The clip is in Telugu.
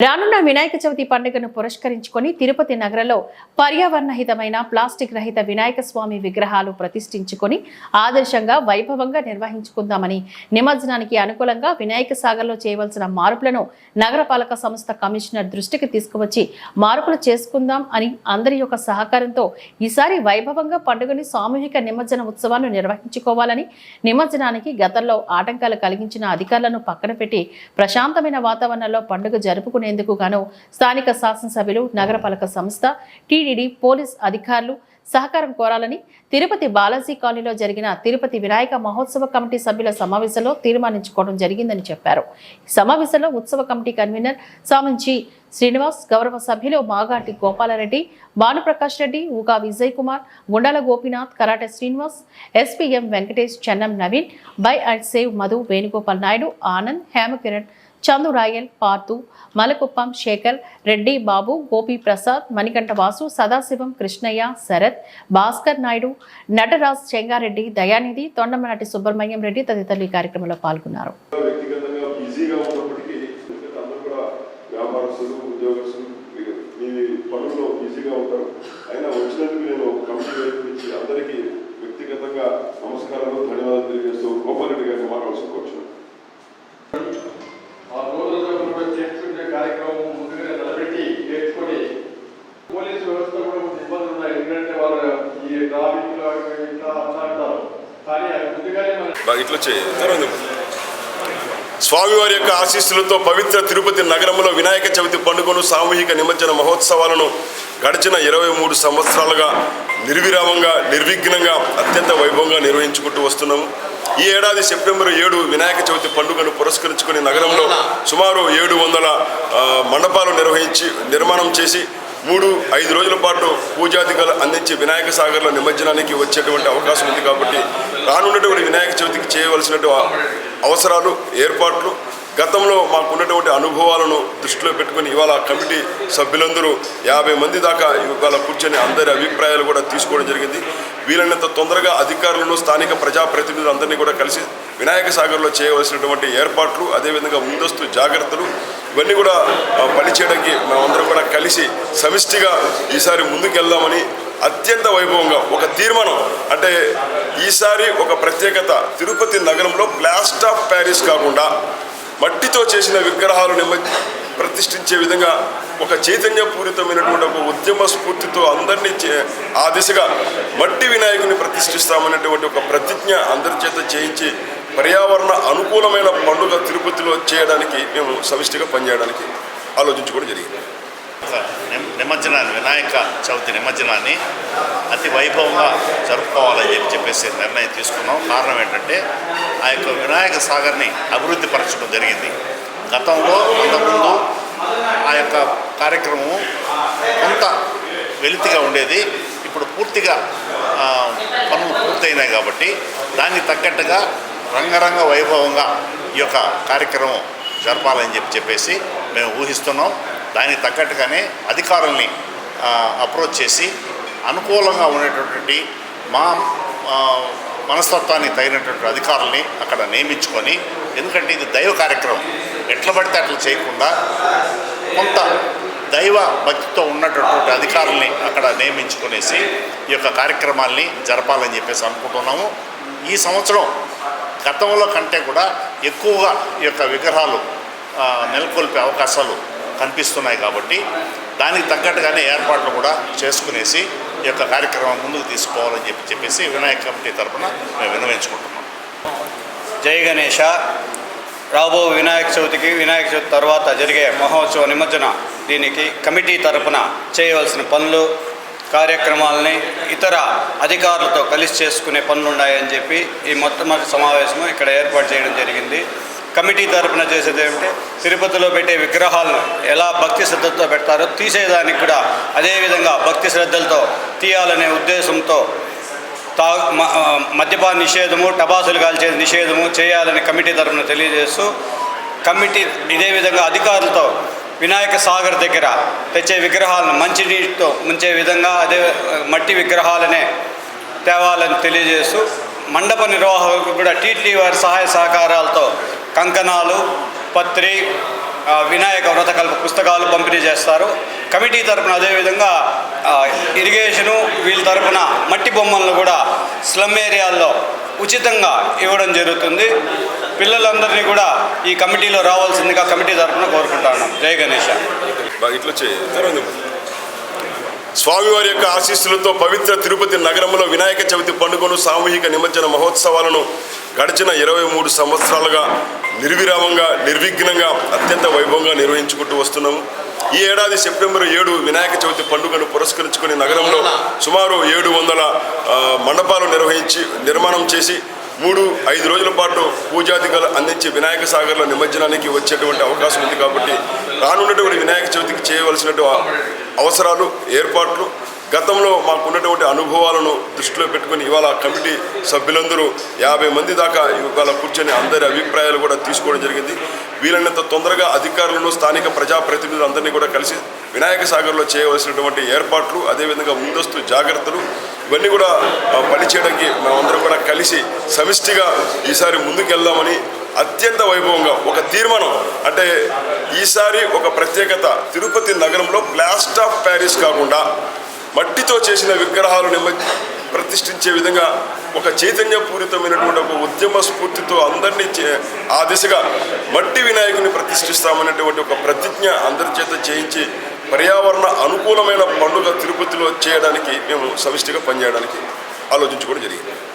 రానున్న వినాయక చవితి పండుగను పురస్కరించుకొని తిరుపతి నగరంలో పర్యావరణ హితమైన ప్లాస్టిక్ రహిత వినాయక స్వామి విగ్రహాలు ప్రతిష్ఠించుకొని ఆదర్శంగా వైభవంగా నిర్వహించుకుందామని నిమజ్జనానికి అనుకూలంగా వినాయక సాగర్లో చేయవలసిన మార్పులను నగరపాలక సంస్థ కమిషనర్ దృష్టికి తీసుకువచ్చి మార్పులు చేసుకుందాం అని అందరి యొక్క సహకారంతో ఈసారి వైభవంగా పండుగని సామూహిక నిమజ్జన ఉత్సవాన్ని నిర్వహించుకోవాలని నిమజ్జనానికి గతంలో ఆటంకాలు కలిగించిన అధికారులను పక్కన పెట్టి ప్రశాంతమైన వాతావరణంలో పండుగ జరుపుకునే జరుపుకునేందుకు గాను స్థానిక శాసనసభ్యులు నగరపాలక సంస్థ టీడీడీ పోలీస్ అధికారులు సహకారం కోరాలని తిరుపతి బాలాజీ కాలనీలో జరిగిన తిరుపతి వినాయక మహోత్సవ కమిటీ సభ్యుల సమావేశంలో తీర్మానించుకోవడం జరిగిందని చెప్పారు. సమావేశంలో ఉత్సవ కమిటీ కన్వీనర్ సామంచి శ్రీనివాస్ గౌరవ సభ్యులు Magati Gopala Reddy Bhanuprakash Reddy ఉగా Vijay Kumar Gundala Gopinath karate Srinivas SPM Venkatesh Chennam Naveen buy and save Madhu Venugopal Naidu Anand Hemakiran Chandu Royal Parthu Malakuppam Sekhar Reddy Babu Gopi Prasad Manikanta Vasu Sadasivam Krishnaiah Sarath Bhaskar Naidu Natraj Chengareddy Dayanidhi Tondamanati Subrahmanyam Reddy తదితరులు ఈ కార్యక్రమంలో పాల్గొన్నారు. అందరికీ వ్యక్తిగతంగా నమస్కారాలు ధన్యవాదాలు తెలియజేస్తూ గోపాల్ రెడ్డి గారిని మాట్లాడుకోవచ్చు. బాగా ఇట్లా చేయి తర్వాత స్వామివారి యొక్క ఆశీస్సులతో పవిత్ర తిరుపతి నగరంలో వినాయక చవితి పండుగను సామూహిక నిమజ్జన మహోత్సవాలను గడిచిన ఇరవై మూడు సంవత్సరాలుగా నిర్విరామంగా నిర్విఘ్నంగా అత్యంత వైభవంగా నిర్వహించుకుంటూ వస్తున్నాము. ఈ ఏడాది సెప్టెంబర్ ఏడు వినాయక చవితి పండుగను పురస్కరించుకుని నగరంలో సుమారు ఏడు వందల మండపాలు నిర్వహించి నిర్మాణం చేసి మూడు ఐదు రోజుల పాటు పూజాదికలు అందించి వినాయక సాగర్లో నిమజ్జనానికి వచ్చేటువంటి అవకాశం ఉంది కాబట్టి రానున్నటువంటి వినాయక చవితికి చేయవలసినటువంటి అవసరాలు ఏర్పాట్లు గతంలో మాకున్నటువంటి అనుభవాలను దృష్టిలో పెట్టుకుని ఇవాళ కమిటీ సభ్యులందరూ యాభై మంది దాకా ఇవాళ కూర్చొని అందరి అభిప్రాయాలు కూడా తీసుకోవడం జరిగింది. వీలైనంత తొందరగా అధికారులను స్థానిక ప్రజాప్రతినిధులు అందరినీ కూడా కలిసి వినాయక సాగర్లో చేయవలసినటువంటి ఏర్పాట్లు అదేవిధంగా ముందస్తు జాగ్రత్తలు ఇవన్నీ కూడా పనిచేయడానికి మేమందరం కూడా కలిసి సమిష్టిగా ఈసారి ముందుకెళ్దామని అత్యంత వైభవంగా ఒక తీర్మానం. అంటే ఈసారి ఒక ప్రత్యేకత తిరుపతి నగరంలో ప్లాస్ట్ ఆఫ్ ప్యారిస్ కాకుండా మట్టితో చేసిన విగ్రహాలు నిమ్మ ప్రతిష్ఠించే విధంగా ఒక చైతన్యపూరితమైనటువంటి ఒక ఉద్యమ స్ఫూర్తితో అందరినీ చే- ఆ దిశగా మట్టి వినాయకుని ప్రతిష్ఠిస్తామనేటువంటి ఒక ప్రతిజ్ఞ అందరి చేత చేయించి పర్యావరణ అనుకూలమైన పండుగ తిరుపతిలో చేయడానికి మేము సమిష్టిగా పనిచేయడానికి ఆలోచించుకోవడం జరిగింది. నిమజ్జనాన్ని వినాయక చవితి నిమజ్జనాన్ని అతి వైభవంగా జరుపుకోవాలని చెప్పి చెప్పేసి నిర్ణయం తీసుకున్నాం. కారణం ఏంటంటే ఆ యొక్క వినాయక సాగర్ని అభివృద్ధి పరచడం జరిగింది. గతంలో అంతకుముందు ఆ యొక్క కార్యక్రమం కొంత వెలితిగా ఉండేది. ఇప్పుడు పూర్తిగా పనులు పూర్తయినాయి కాబట్టి దానికి తగ్గట్టుగా రంగరంగ వైభవంగా ఈ యొక్క కార్యక్రమం జరపాలని చెప్పి చెప్పేసి మేము ఊహిస్తున్నాం. దానికి తగ్గట్టుగానే అధికారుల్ని అప్రోచ్ చేసి అనుకూలంగా ఉండేటటువంటి మా మనస్తత్వానికి తగినటువంటి అధికారుల్ని అక్కడ నియమించుకొని ఎందుకంటే ఇది దైవ కార్యక్రమం. ఎట్ల పడితే అట్లా చేయకుండా కొంత దైవ భక్తితో ఉన్నటువంటి అధికారుల్ని అక్కడ నియమించుకునేసి ఈ యొక్క కార్యక్రమాల్ని జరపాలని చెప్పేసి అనుకుంటున్నాము. ఈ సంవత్సరం గతంలో కంటే కూడా ఎక్కువగా ఈ యొక్క విగ్రహాలు నెలకొల్పే అవకాశాలు కనిపిస్తున్నాయి కాబట్టి దానికి తగ్గట్టుగానే ఏర్పాట్లు కూడా చేసుకునేసి ఈ యొక్క కార్యక్రమం ముందుకు తీసుకోవాలని చెప్పి చెప్పేసి వినాయక కమిటీ తరఫున మేము వినవించుకుంటున్నాం జై గణేష. రాబో వినాయక చవితికి వినాయక చవితి తర్వాత జరిగే మహోత్సవ నిమజ్జన దీనికి కమిటీ తరపున చేయవలసిన పనులు కార్యక్రమాలని ఇతర అధికారులతో కలిసి చేసుకునే పనులున్నాయని చెప్పి ఈ మొట్టమొదటి సమావేశం ఇక్కడ ఏర్పాటు చేయడం జరిగింది. కమిటీ తరఫున చేసేది ఏమిటంటే తిరుపతిలో పెట్టే విగ్రహాలను ఎలా భక్తి శ్రద్ధలతో పెడతారో తీసేదానికి కూడా అదేవిధంగా భక్తి శ్రద్ధలతో తీయాలనే ఉద్దేశంతో తా మ- మద్యపాన నిషేధము టపాసులు కాల్చే నిషేధము చేయాలని కమిటీ తరఫున తెలియజేస్తూ కమిటీ ఇదే విధంగా అధికారులతో వినాయక సాగర్ దగ్గర తెచ్చే విగ్రహాలను మంచినీటితో ముంచే విధంగా అదే మట్టి విగ్రహాలనే తేవాలని తెలియజేస్తూ మండప నిర్వాహకులకు కూడా టీటీ వారి సహాయ సహకారాలతో కంకణాలు పత్రి వినాయక వ్రతకల్ప పుస్తకాలు పంపిణీ చేస్తారు. కమిటీ తరపున అదేవిధంగా ఇరిగేషను వీళ్ళ తరపున మట్టి బొమ్మలను కూడా స్లమ్ ఏరియాల్లో ఉచితంగా ఇవ్వడం జరుగుతుంది. పిల్లలందరినీ కూడా ఈ కమిటీలో రావాల్సిందిగా కమిటీ తరఫున కోరుకుంటాను జై గణేష. ఇట్లా స్వామివారి యొక్క ఆశీస్సులతో పవిత్ర తిరుపతి నగరంలో వినాయక చవితి పండుగను సామూహిక నిమజ్జన మహోత్సవాలను గడిచిన ఇరవై మూడు సంవత్సరాలుగా నిర్విరామంగా నిర్విఘ్నంగా అత్యంత వైభవంగా నిర్వహించుకుంటూ వస్తున్నాము. ఈ ఏడాది సెప్టెంబర్ ఏడు వినాయక చవితి పండుగను పురస్కరించుకుని నగరంలో సుమారు ఏడు వందల మండపాలు నిర్వహించి నిర్మాణం చేసి మూడు ఐదు రోజుల పాటు పూజాదికలు అందించి వినాయక సాగర్లో నిమజ్జనానికి వచ్చేటువంటి అవకాశం ఉంది కాబట్టి రానున్నటువంటి వినాయక చవితికి చేయవలసినటువంటి అవసరాలు ఏర్పాట్లు గతంలో మాకున్నటువంటి అనుభవాలను దృష్టిలో పెట్టుకుని ఇవాళ కమిటీ సభ్యులందరూ యాభై మంది దాకా ఇవాళ కూర్చొని అందరి అభిప్రాయాలు కూడా తీసుకోవడం జరిగింది. వీలైనంత తొందరగా అధికారులను స్థానిక ప్రజాప్రతినిధులు అందరినీ కూడా కలిసి వినాయక సాగర్లో చేయవలసినటువంటి ఏర్పాట్లు అదేవిధంగా ముందస్తు జాగ్రత్తలు ఇవన్నీ కూడా పనిచేయడానికి మేమందరం కూడా కలిసి సమిష్టిగా ఈసారి ముందుకెళ్దామని అత్యంత వైభవంగా ఒక తీర్మానం అంటే ఈసారి ఒక ప్రత్యేకత తిరుపతి నగరంలో ప్లాస్ట్ ఆఫ్ ప్యారిస్ కాకుండా మట్టితో చేసిన విగ్రహాలు నిమ ప్రతిష్ఠించే విధంగా ఒక చైతన్యపూరితమైనటువంటి ఒక ఉద్యమ స్ఫూర్తితో అందరినీ చే- ఆ దిశగా మట్టి వినాయకుని ప్రతిష్ఠిస్తామనేటువంటి ఒక ప్రతిజ్ఞ అందరి చేత చేయించి పర్యావరణ అనుకూలమైన పండుగ తిరుపతిలో చేయడానికి మేము సమిష్టిగా పనిచేయడానికి ఆలోచించుకోవడం జరిగింది.